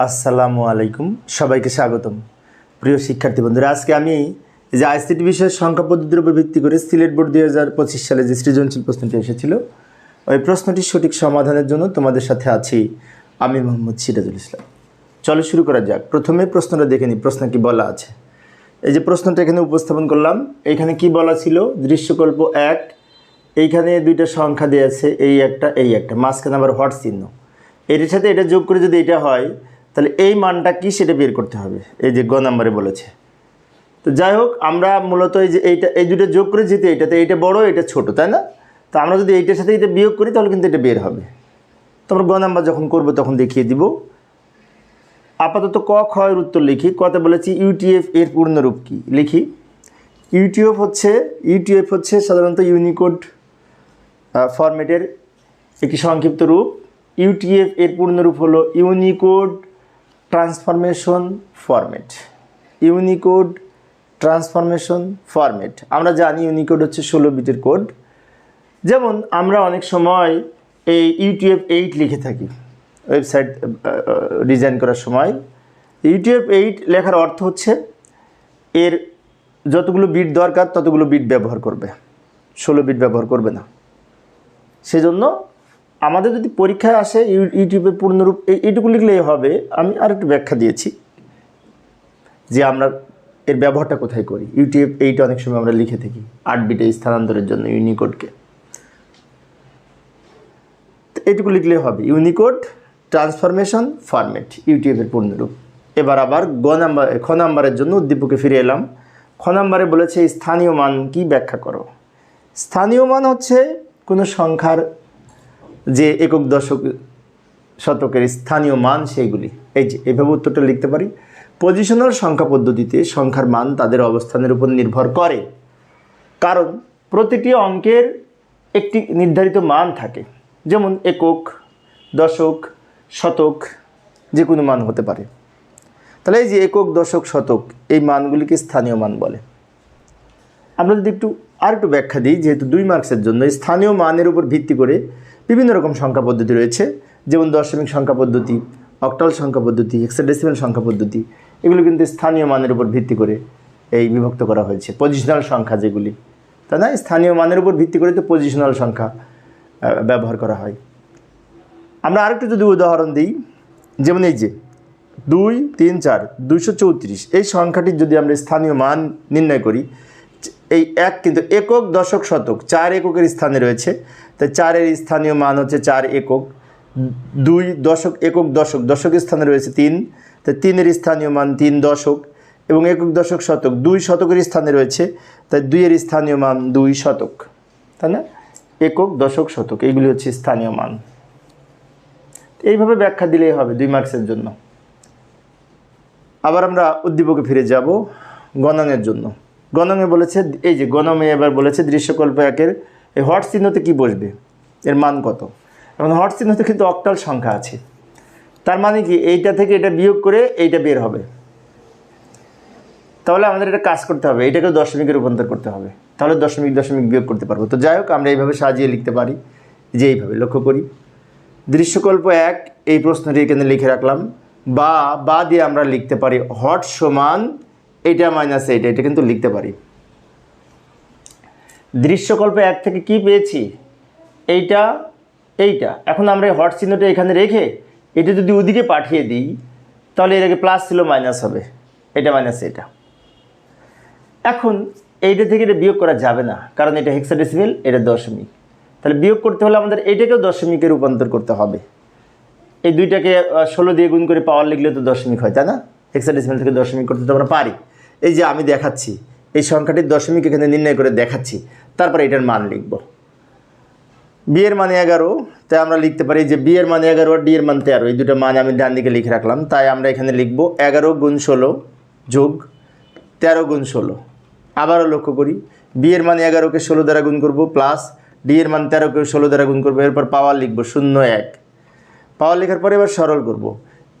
আসসালামু আলাইকুম। সবাইকে স্বাগতম। প্রিয় শিক্ষার্থী বন্ধুরা, আজকে আমি যে আইসিটি বিষয়ের সংখ্যা পদ্ধতির উপর ভিত্তি করে সিলেট বোর্ড দুই হাজার পঁচিশ সালে যে সৃজনশীল প্রশ্নটি এসেছিল, ওই প্রশ্নটির সঠিক সমাধানের জন্য তোমাদের সাথে আছি আমি মোহাম্মদ সিরাজুল ইসলাম। চলো শুরু করা যাক। প্রথমে প্রশ্নটা দেখে নিই, প্রশ্ন কি বলা আছে? এই যে প্রশ্নটা এখানে উপস্থাপন করলাম, এখানে কি বলা ছিল? দৃশ্যকল্প এক, এইখানে দুইটা সংখ্যা দেওয়া আছে, এই একটা এই একটা। মাঝখানে আবার হট চিহ্ন। এটার সাথে এটা যোগ করে যদি এটা হয় তাহলে এই মানটা কি সেটা বের করতে হবে? এই যে গ নাম্বারে বলেছে। তো যাই হোক, আমরা মূলত এই যে এইটা, এই দুটো যোগ করে যেতে এইটাতে এইটা বড় এটা ছোট, তাই না? তো আমরা যদি এইটার সাথে এটা বিয়োগ করি, তাহলে কিন্তু এটা বের হবে। তো আমরা গ নাম্বার যখন করব, তখন দেখিয়ে দিব। আপাতত ক খ এর উত্তর লিখি। কতে বলেছি ইউটিএফ এর পূর্ণরূপ কি? লিখি। ইউটিএফ হচ্ছে ইউটিএফ হচ্ছে সাধারণত ইউনিকোড ফরম্যাটের একটি সংক্ষিপ্ত রূপ। ইউটিএফ এর পূর্ণরূপ হলো Unicode transformation format. Unicode transformation format. আমরা জানি ইউনিকোড হচ্ছে ষোলো বিটের কোড। যেমন আমরা অনেক সময় এই ইউটিএফ এইট লিখে থাকি, ওয়েবসাইট ডিজাইন করার সময়। ইউটিএফ এইট লেখার অর্থ হচ্ছে এর যতগুলো বিট দরকার ততগুলো বিট ব্যবহার করবে। ষোলো বিট ব্যবহার করবে না। সেজন্য আমাদের যদি পরীক্ষায় আসে ইউ- ইউটিউবে পূর্ণরূপ এই এইটুকু লিখলেই হবে। আমি আরেকটু ব্যাখ্যা দিয়েছি যে আমরা এর ব্যবহারটা কোথায় করি। ইউটিউব এইটা অনেক সময় আমরা লিখে থাকি আট বিটে স্থানান্তরের জন্য ইউনিকোডকে এইটুকু লিখলেই হবে। ইউনিকোড ট্রান্সফরমেশন ফরম্যাট ইউটিউবের পূর্ণরূপ। এবার আবার গ নাম্বার, খ নাম্বারের জন্য উদ্দীপকে ফিরে এলাম। খ নাম্বারে বলেছে স্থানীয় মান কি ব্যাখ্যা করো? স্থানীয় মান হচ্ছে কোনো সংখ্যার যে একক দশক শতকের স্থানীয় মান সেইগুলি। এই যে, এভাবে উত্তরটা লিখতে পারি। পজিশনাল সংখ্যা পদ্ধতিতে সংখ্যার মান তাদের অবস্থানের উপর নির্ভর করে। কারণ প্রতিটি অঙ্কের একটি নির্ধারিত মান থাকে। যেমন একক, দশক, শতক, যে কোনো মান হতে পারে। তাহলে এই যে একক, দশক, শতক, এই মানগুলিকে স্থানীয় মান বলে। আমরা যদি একটু আর একটু ব্যাখ্যা দিই, যেহেতু দুই মার্কসের জন্য, স্থানীয় মানের উপর ভিত্তি করে বিভিন্ন রকম সংখ্যা পদ্ধতি রয়েছে, যেমন দশমিক সংখ্যা পদ্ধতি, অক্টাল সংখ্যা পদ্ধতি হেক্সাডেসিমাল সংখ্যা পদ্ধতি, এগুলো কিন্তু স্থানীয় মানের উপর ভিত্তি করে এই বিভক্ত করা হয়েছে পজিশনাল সংখ্যা যেগুলি। তা না? স্থানীয় মানের উপর ভিত্তি করে তো পজিশনাল সংখ্যা ব্যবহার করা হয়। আমরা আরেকটু যদি উদাহরণ দিই, যেমন এই যে দুই, তিন, চার, দুইশো চৌত্রিশ, এই সংখ্যাটির যদি আমরা স্থানীয় মান নির্ণয় করি এই এক কিন্তু একক দশক শতক, চার এককের স্থানে রয়েছে। তাই চারের স্থানীয় মান হচ্ছে চার একক। দুই দশক, একক দশক, দশকের স্থানে রয়েছে তিন। তাই তিনের স্থানীয় মান তিন দশক এবং একক দশক শতক দুই শতকের স্থানে রয়েছে। তাই দুইয়ের স্থানীয় মান দুই শতক। তাই না? একক দশক শতক, এইগুলি হচ্ছে স্থানীয় মান। এইভাবে ব্যাখ্যা দিলেই হবে দুই মার্কসের জন্য। আবার আমরা উদ্দীপকে ফিরে যাব গণনের জন্য। গণনে বলেছে, এই যে গণমে এবার বলেছে দৃশ্যকল্প একের এই হট চিহ্নতে কী বসবে? এর মান কত? এখন হট চিহ্নতে কিন্তু অক্টাল সংখ্যা আছে। তার মানে কি, এইটা থেকে এটা বিয়োগ করে এইটা বের হবে। তাহলে আমাদের এটা কাজ করতে হবে এটাকে দশমিকে রূপান্তর করতে হবে। তাহলে দশমিক দশমিক বিয়োগ করতে পারব। তো যাই হোক, আমরা এইভাবে সাজিয়ে লিখতে পারি, যে এইভাবে লক্ষ্য করি। দৃশ্যকল্প এক, এই প্রশ্নটি এখানে লিখে রাখলাম। বা বা দিয়ে আমরা লিখতে পারি হট সমান এইটা মাইনাস এইটা এটা কিন্তু লিখতে পারি। দৃশ্যকল্প এক থেকে কি পেয়েছি? এইটা এইটা। এখন আমরা এই হট চিহ্নটা এখানে রেখে এটা যদি ওদিকে পাঠিয়ে দিই, তাহলে এটাকে প্লাস ছিল মাইনাস হবে। এটা মাইনাস এটা এখন এইটা থেকে এটা বিয়োগ করা যাবে না, কারণ এটা হেক্সাডেসিমেল এটা দশমিক। তাহলে বিয়োগ করতে হলে আমাদের এটাকেও দশমিকে রূপান্তর করতে হবে। এই দুইটাকে ষোলো দিয়ে গুণ করে পাওয়ার লিখলে তো দশমিক হয়, তাই না? হেক্সাডেসিমেল থেকে দশমিক করতে তো আমরা পারি। এই যে আমি দেখাচ্ছি, এই সংখ্যাটির দশমিক এখানে নির্ণয় করে দেখাচ্ছি, তারপরে এটার মান লিখব। বিয়ের মানে এগারো, তাই আমরা লিখতে পারি যে বিয়ের মানে এগারো আর ডি এর মান তেরো, এই দুটো মান আমি ডান দিকে লিখে রাখলাম, তাই আমরা এখানে লিখব এগারো গুণ ষোলো যোগ তেরো গুণ ষোলো। আবারও লক্ষ্য করি বিয়ের মান এগারোকে ষোলো দ্বারা গুণ করব প্লাস ডি এর মান তেরোকে ষোলো দ্বারা গুণ করব, এরপর পাওয়ার লিখব শূন্য এক। পাওয়ার লেখার পরে এবার সরল করব।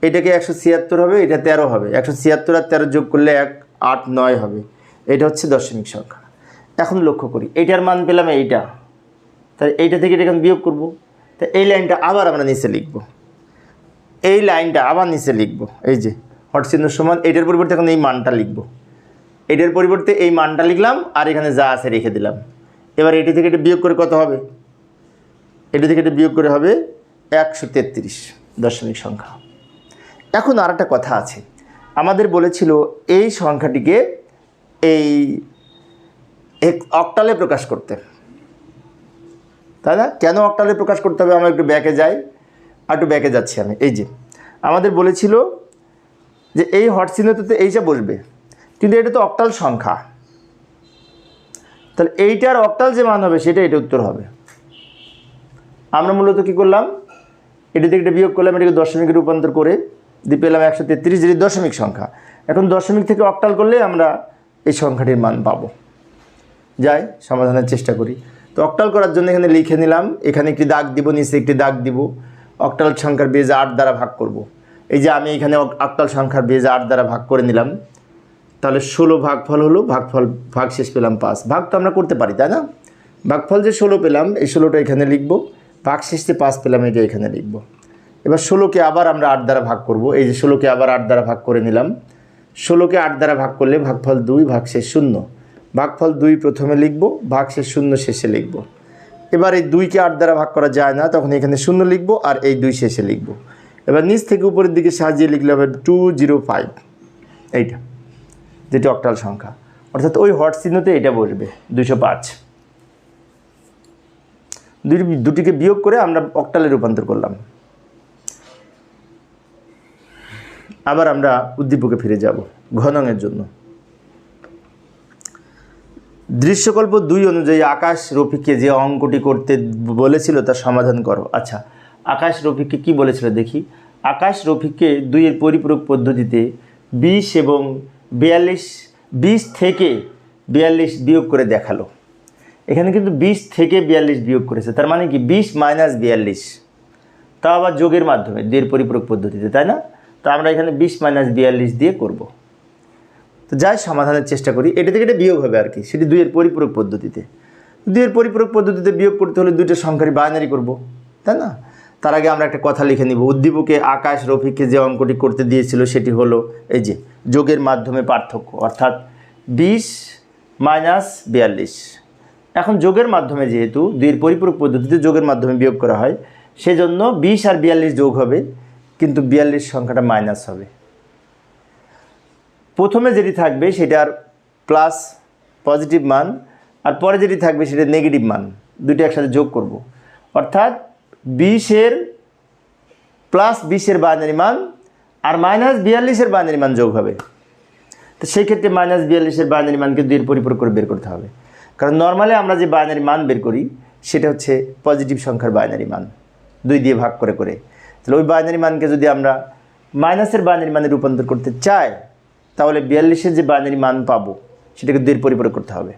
এটাকে একশো ছিয়াত্তর হবে, এটা তেরো হবে। একশো ছিয়াত্তর আর তেরো যোগ করলে এক আট, নয় হবে। এটা হচ্ছে দশমিক সংখ্যা। এখন লক্ষ্য করি এইটার মান পেলাম এইটা। তাই এইটা থেকে এটা এখন বিয়োগ করব। তা এই লাইনটা আবার আমরা নিচে লিখব। এই লাইনটা আবার নিচে লিখব। এই যে, হট চিহ্ন সমান, এটার পরিবর্তে এখন এই মানটা লিখব। এটার পরিবর্তে এই মানটা লিখলাম, আর এখানে যা আছে রেখে দিলাম। এবার এটি থেকে এটা বিয়োগ করে কত হবে? এটি থেকে এটা বিয়োগ করে হবে একশো তেত্রিশ দশমিক সংখ্যা। এখন আর একটা কথা আছে। আমাদের বলেছিল এই সংখ্যাটিকে এই অক্টালে প্রকাশ করতে। তাই না? কেন অক্টালে প্রকাশ করতে হবে? আমরা একটু ব্যাকে যাই। আর একটু ব্যাকে যাচ্ছি আমি। এই যে, আমাদের বলেছিল যে এই হট চিহ্নতে এইটা বসবে। কিন্তু এটা তো অক্টাল সংখ্যা। তাহলে এইটার অক্টাল যে মান হবে, সেটা এটা উত্তর হবে। আমরা মূলত কী করলাম? এটি থেকে এটা বিয়োগ করলাম, এটাকে দশমিকে রূপান্তর করে দিয়ে পেলাম একশো তেত্রিশ যেটি দশমিক সংখ্যা। এখন দশমিক থেকে অক্টাল করলে আমরা এই সংখ্যাটির মান পাবো। যাই, সমাধানের চেষ্টা করি। তো অক্টাল করার জন্য এখানে লিখে নিলাম, এখানে একটি দাগ দিব, নিচে একটি দাগ দিব। অক্টাল সংখ্যার বেজ আট দ্বারা ভাগ করব। এই যে আমি এখানে অক- অক্টাল সংখ্যার বেজ আট দ্বারা ভাগ করে নিলাম। তাহলে ষোলো ভাগফল হলো, ভাগফল ভাগ শেষ পেলাম পাঁচ। ভাগ তো আমরা করতে পারি, তাই না? ভাগফল যে ষোলো পেলাম, এই ষোলোটা এখানে লিখব। ভাগ শেষে পাঁচ পেলাম, এটা এখানে লিখব। এবার ষোলোকে আবার আমরা আট দ্বারা ভাগ করব। এই যে ষোলোকে আবার আট দ্বারা ভাগ করে নিলাম। ষোলোকে আট দ্বারা ভাগ করলে ভাগফল দুই, ভাগশেষ শূন্য। ভাগফল দুই প্রথমে লিখব, ভাগশেষ শূন্য শেষে লিখব। এবার এই দুইকে আট দ্বারা ভাগ করা যায় না, তখন এখানে শূন্য লিখব আর এই দুই শেষে লিখব। এবার নিচ থেকে উপরের দিকে সাজিয়ে লিখলে হবে টু জিরো ফাইভ। এইটা, যেটি অক্টাল সংখ্যা। অর্থাৎ ওই হট চিহ্নতে এটা বসবে দুশো পাঁচ। দুটি দুটিকে বিয়োগ করে আমরা অক্টালে রূপান্তর করলাম। আবার আমরা উদ্দীপকে ফিরে যাব ঘনঙের জন্য। দৃশ্যকল্প দুই অনুযায়ী আকাশ রফিককে যে অঙ্কটি করতে বলেছিল তার সমাধান করো। আচ্ছা আকাশ রফিককে কি বলেছিল দেখি? আকাশ রফিককে দুইয়ের পরিপূরক পদ্ধতিতে বিশ এবং বিয়াল্লিশ, বিশ থেকে বিয়াল্লিশ বিয়োগ করে দেখাল। এখানে কিন্তু বিশ থেকে বিয়াল্লিশ বিয়োগ করেছে। তার মানে কি? বিশ মাইনাস বিয়াল্লিশ। তা আবার যোগের মাধ্যমে, দুইয়ের পরিপূরক পদ্ধতিতে, তাই না? তো আমরা এখানে বিশ মাইনাস বিয়াল্লিশ দিয়ে করব। তো যাই সমাধানের চেষ্টা করি, এটা থেকে এটা বিয়োগ হবে আর কি সেটি দুইয়ের পরিপূরক পদ্ধতিতে। দুইয়ের পরিপূরক পদ্ধতিতে বিয়োগ করতে হলে দুইটা সংখ্যারই বাইনারি করব, তাই না? তার আগে আমরা একটা কথা লিখে নিব, উদ্দীপকে আকাশ রফিককে যে অঙ্কটি করতে দিয়েছিল সেটি হলো এই যে, যোগের মাধ্যমে পার্থক্য, অর্থাৎ বিশ মাইনাস বিয়াল্লিশ। এখন যোগের মাধ্যমে যেহেতু দুইয়ের পরিপূরক পদ্ধতিতে যোগের মাধ্যমে বিয়োগ করা হয়, সেজন্য বিশ আর বিয়াল্লিশ যোগ হবে। কিন্তু বিয়াল্লিশ সংখ্যাটা মাইনাস হবে। প্রথমে যেটি থাকবে সেটার প্লাস পজিটিভ মান, আর পরে যেটি থাকবে সেটা নেগেটিভ মান দুটো একসাথে যোগ করব। অর্থাৎ বিশের প্লাস বিশের বাইনারি মান, আর মাইনাস বিয়াল্লিশের বাইনারি মান যোগ হবে। তো সেই ক্ষেত্রে মাইনাস বিয়াল্লিশের বাইনারি মানকে দুইয়ের পরিপূরক করে বের করতে হবে। কারণ নর্মালি আমরা যে বাইনারি মান বের করি, সেটা হচ্ছে পজিটিভ সংখ্যার বাইনারি মান, দুই দিয়ে ভাগ করে করে। তাহলে ওই বাইনারি মানকে যদি আমরা মাইনাসের বাইনারি মানে রূপান্তর করতে চাই, তাহলে বিয়াল্লিশের যে বাইনারি মান পাবো, সেটাকে দুইয়ের পরিপূরক করতে হবে।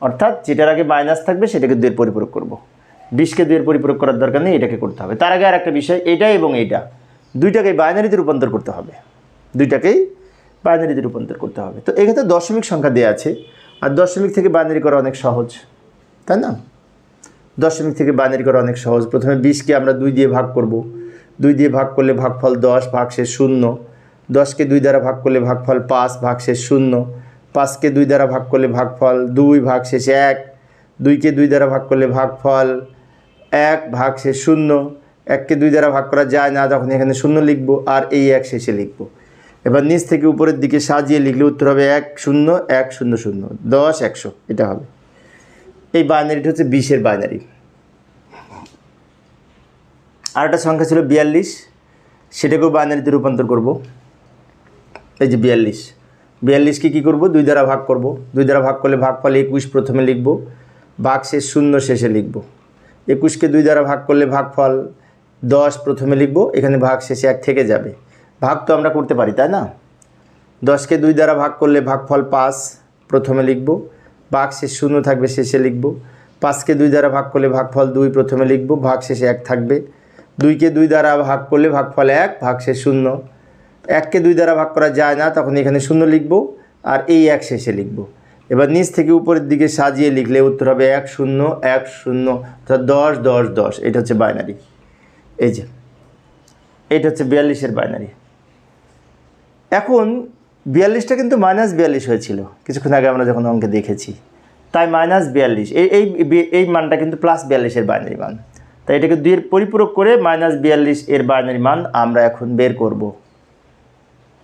অর্থাৎ যেটার আগে মাইনাস থাকবে, সেটাকে দুইয়ের পরিপূরক করব। বিশকে দুইয়ের পরিপূরক করার দরকার নেই, এটাকে করতে হবে। তার আগে আর একটা বিষয়, এটা এবং এইটা দুইটাকে বাইনারিতে রূপান্তর করতে হবে। দুইটাকেই বাইনারিতে রূপান্তর করতে হবে। তো এক্ষেত্রে দশমিক সংখ্যা দেওয়া আছে। আর দশমিক থেকে বাইনারি করা অনেক সহজ। তাই না? দশমিক থেকে বাইনারি করা অনেক সহজ। প্রথমে বিশকে আমরা দুই দিয়ে ভাগ করব। দুই দিয়ে ভাগ করলে ভাগফল দশ ভাগ শেষ শূন্য। দশকে দুই দ্বারা ভাগ করলে ভাগফল পাঁচ ভাগ শেষ শূন্য। পাঁচকে দুই দ্বারা ভাগ করলে ভাগফল দুই ভাগ শেষে এক। দুইকে দুই দ্বারা ভাগ করলে ভাগফল এক ভাগ শেষ শূন্য। এককে দুই দ্বারা ভাগ করা যায় না তখন এখানে শূন্য লিখব আর এই এক শেষে লিখব। এবার নিচ থেকে উপরের দিকে সাজিয়ে লিখলে উত্তর হবে এক শূন্য এক শূন্য শূন্য। দশ, একশো, এটা হবে। এই বাইনারিটা হচ্ছে বিশের বাইনারি আর একটা সংখ্যা ছিল বিয়াল্লিশ, সেটাকেও বাইনারিতে রূপান্তর করব। এই যে বিয়াল্লিশ। বিয়াল্লিশকে কী করব? দুই দ্বারা ভাগ করব। দুই দ্বারা ভাগ করলে ভাগফল একুশ প্রথমে লিখব। ভাগ শেষ শূন্য, শেষে লিখব। একুশকে দুই দ্বারা ভাগ করলে ভাগফল দশ প্রথমে লিখব। এখানে ভাগ শেষে এক থেকে যাবে। ভাগ তো আমরা করতে পারি, তাই না? দশকে দুই দ্বারা ভাগ করলে ভাগফল পাঁচ প্রথমে লিখব। ভাগ শেষ শূন্য থাকবে, শেষে লিখব। পাঁচকে দুই দ্বারা ভাগ করলে ভাগফল দুই প্রথমে লিখব, ভাগ শেষে এক থাকবে। দুইকে দুই দ্বারা ভাগ করলে ভাগফল এক, ভাগ শেষ শূন্য। এককে দুই দ্বারা ভাগ করা যায় না, তখন এখানে শূন্য লিখব আর এই এক শেষে লিখব। এবার নিচ থেকে উপরের দিকে সাজিয়ে লিখলে উত্তর হবে এক শূন্য এক শূন্য, অর্থাৎ দশ দশ দশ। এটা হচ্ছে বাইনারি এই যে এইটা হচ্ছে বিয়াল্লিশের বাইনারি এখন বিয়াল্লিশটা কিন্তু মাইনাস বিয়াল্লিশ হয়েছিল। কিছুক্ষণ আগে আমরা যখন অঙ্কে দেখেছি। তাই মাইনাস বিয়াল্লিশ। এই এই এই মানটা কিন্তু প্লাস বিয়াল্লিশের বাইনারি মান। তাই এটাকে দুইয়ের পরিপূরক করে মাইনাস বিয়াল্লিশ এর বাইনারি মান আমরা এখন বের করব।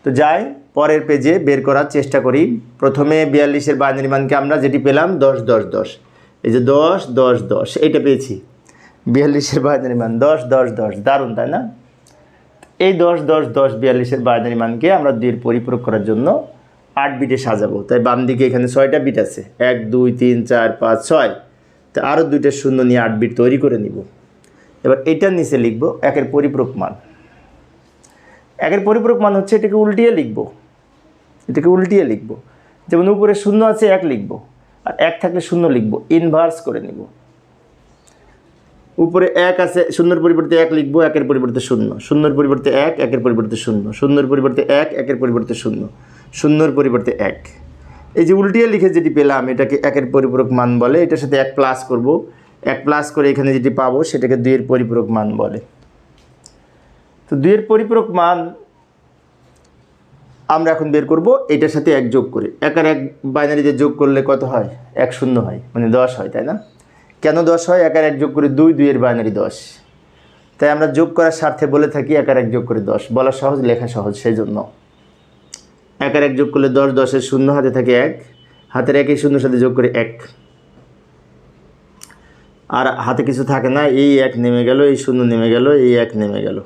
তো যাই, পরের পেজে বের করার চেষ্টা করি। প্রথমে বিয়াল্লিশের বাইনারি মানকে আমরা যেটি পেলাম দশ দশ দশ। এই যে দশ দশ দশ, এইটা পেয়েছি। বিয়াল্লিশের বাইনারি মান দশ দশ দশ। দারুণ, তাই না? এই দশ দশ দশ বিয়াল্লিশের বাইনারি মানকে আমরা দুইয়ের পরিপূরক করার জন্য আট বিটে সাজাবো। তাই বাম দিকে এখানে ছয়টা বিট আছে। এক, দুই, তিন, চার, পাঁচ, ছয়। তো আরও দুইটা শূন্য নিয়ে আট বিট তৈরি করে নিব। এবার এটার নিচে লিখব, একের পরিপূরক মান। একের পরিপূরক মান হচ্ছে এটাকে উল্টিয়ে লিখব। এটাকে উল্টিয়ে লিখব। যেমন উপরে শূন্য আছে, এক লিখব। আর এক থাকলে শূন্য লিখব। ইনভার্স করে নিব। উপরে এক আছে, শূন্যর পরিবর্তে এক লিখব, একের পরিবর্তে শূন্য। শূন্যর পরিবর্তে এক, একের পরিবর্তে শূন্য। শূন্যর পরিবর্তে এক, একের পরিবর্তে শূন্য। শূন্যর পরিবর্তে এক। এই যে উল্টিয়ে লিখে যেটি পেলাম, এটাকে একের পরিপূরক মান বলে, এটার সাথে এক প্লাস করব। এক প্লাস করে এখানে যেটি পাবো, সেটাকে দুইয়ের পরিপূরক মান বলে। তো দুইয়ের পরিপূরক মান আমরা এখন বের করব, এটার সাথে এক যোগ করে। এক আর এক বাইনারিতে যোগ করলে কত হয়? এক শূন্য হয় মানে দশ হয়, তাই না? কেন দশ হয়? এক আর এক যোগ করে দুই, দুইয়ের বাইনারি দশ তাই আমরা যোগ করার স্বার্থে বলে থাকি এক আর এক যোগ করে দশ। বলা সহজ, লেখা সহজ সেই জন্য এক আর এক যোগ করলে দশ, দশের শূন্য হাতে থাকে এক। হাতের একই শূন্যর সাথে যোগ করে এক। আর হাতে কিছু থাকে না, এই এক নেমে গেল, এই শূন্য নেমে গেল, এই এক নেমে গেল।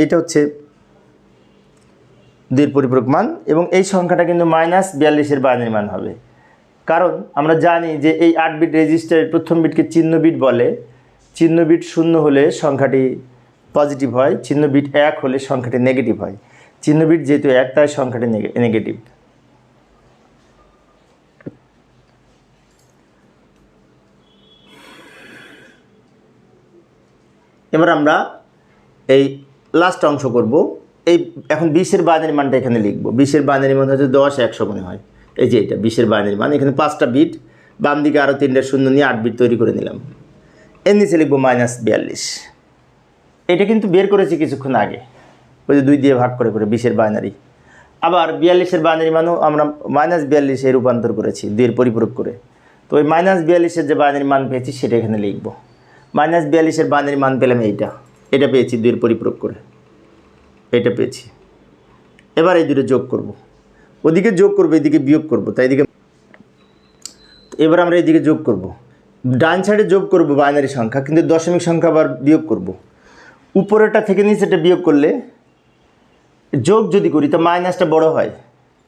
এইটা হচ্ছে দুইয়ের পরিপূরক মান এবং এই সংখ্যাটা কিন্তু মাইনাস বিয়াল্লিশের বাইনারি মান হবে। কারণ আমরা জানি যে এই আট বিট রেজিস্টারের প্রথম বিটকে চিহ্ন বিট বলে। চিহ্ন বিট শূন্য হলে সংখ্যাটি পজিটিভ হয়, চিহ্ন বিট এক হলে সংখ্যাটি নেগেটিভ হয়। চিহ্ন বিট যেহেতু এক, তাই সংখ্যাটি নেগেটিভ এবার আমরা এই লাস্ট অংশ করব। এই এখন বিশের বাইনারি মানটা এখানে লিখব। বিশের বাইনারি মান হচ্ছে দশ, একশো মনে হয়। এই যে এটা, বিশের বাইনারি মান এখানে পাঁচটা বিট, বাম দিকে আরও তিনটা শূন্য নিয়ে আট বিট তৈরি করে নিলাম। এর নিচে লিখব মাইনাস বিয়াল্লিশ। এটা কিন্তু বের করেছি কিছুক্ষণ আগে। ওই যে দুই দিয়ে ভাগ করে করে বিশের বাইনারি আবার বিয়াল্লিশের বাইনারি মানও আমরা মাইনাস বিয়াল্লিশে রূপান্তর করেছি, দুইয়ের পরিপূরক করে। তো ওই মাইনাস বিয়াল্লিশের যে বাইনারি মান পেয়েছি, সেটা এখানে লিখব। মাইনাস বিয়াল্লিশের বাইনারি মান পেলাম এইটা। এটা পেয়েছি দুইয়ের পরিপূরক করে। এটা পেয়েছি। এবার এই দুটো যোগ করব। ওদিকে যোগ করব, এদিকে বিয়োগ করব, তাই এদিকে এবার আমরা এদিকে যোগ করব। ডান সাইডে যোগ করব বাইনারি সংখ্যা, কিন্তু দশমিক সংখ্যা আবার বিয়োগ করব। উপরেরটা থেকে নিচেটা বিয়োগ করলে যোগ যদি করি, তো মাইনাসটা বড় হয়।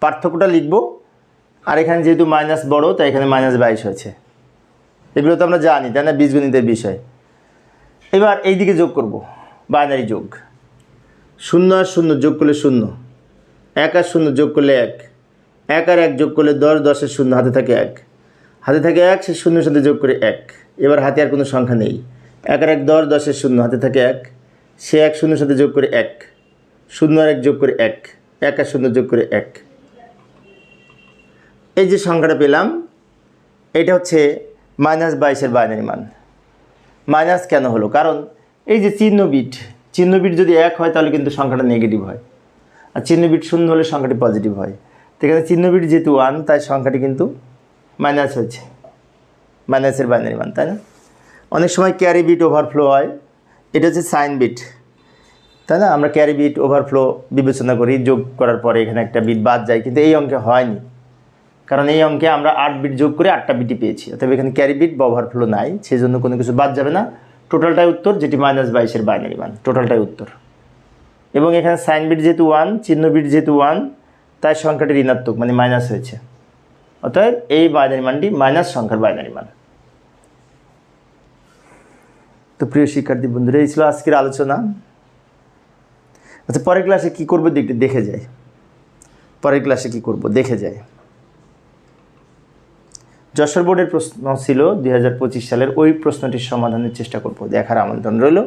পার্থক্যটা লিখব, আর এখানে যেহেতু মাইনাস বড়, তাই এখানে মাইনাস বাইশ হয়েছে। এগুলো তো আমরা জানি, তাই না? বীজগণিতের বিষয়। এবার এই দিকে যোগ করব বাইনারি যোগ। শূন্য আর শূন্য, যোগ করলে শূন্য। এক আর শূন্য যোগ করলে এক। এক আর এক যোগ করলে দশ, দশের শূন্য, হাতে থাকে এক। হাতে থাকে এক, সে শূন্যের সাথে যোগ করে এক। এবার হাতে আর কোনো সংখ্যা নেই। এক আর এক দশ, দশের শূন্য, হাতে থাকে এক। সে এক শূন্যের সাথে যোগ করে এক। শূন্য আর এক যোগ করে এক। এক আর শূন্য যোগ করে এক। এই যে সংখ্যাটা পেলাম, এটা হচ্ছে মাইনাস বাইশের বাইনারি মান। মাইনাস কেন হলো? কারণ এই যে চিহ্ন বিট চিহ্ন বিট যদি এক হয় তাহলে কিন্তু সংখ্যাটা নেগেটিভ হয়। আর চিহ্ন বিট শূন্য হলে সংখ্যাটি পজিটিভ হয়। তো এখানে চিহ্ন বিট যেহেতু ওয়ান তাই সংখ্যাটি কিন্তু মাইনাস হচ্ছে মাইনাসের বাইনারি মান তাই না? অনেক সময় ক্যারি বিট ওভারফ্লো হয়। এটা হচ্ছে সাইন বিট তাই না? আমরা ক্যারি বিট ওভারফ্লো বিবেচনা করি, যোগ করার পরে এখানে একটা বিট বাদ যায়, কিন্তু এই অঙ্কে হয়নি। কারণ এই অঙ্কে আমরা আট বিট যোগ করে আটটা বিটই পেয়েছি। অর্থাৎ এখানে ক্যারি বিট বা ওভারফ্লো নাই সেই জন্য কোনো কিছু বাদ যাবে না। টোটালটাই উত্তর, যেটি মাইনাস বাইশের বাইনারি মান টোটালটাই উত্তর। এবং এখানে সাইন বিট যেহেতু ওয়ান চিহ্ন বিট যেহেতু ওয়ান তাই সংখ্যাটি ঋণাত্মক মানে মাইনাস হয়েছে। অতএব এই বাইনারি মানটি মাইনাস সংখ্যার বাইনারি মান। তো প্রিয় শিক্ষার্থী বন্ধুরা, এই ছিল আজকের আলোচনা। আচ্ছা পরের ক্লাসে কী করব দেখতে দেখে যাই। পরের ক্লাসে কী করব দেখে যাই। যশোর বোর্ডের প্রশ্ন ছিল দুই হাজার পঁচিশ সালের ওই প্রশ্নটির সমাধানের চেষ্টা করব, দেখার আমন্ত্রণ রইল।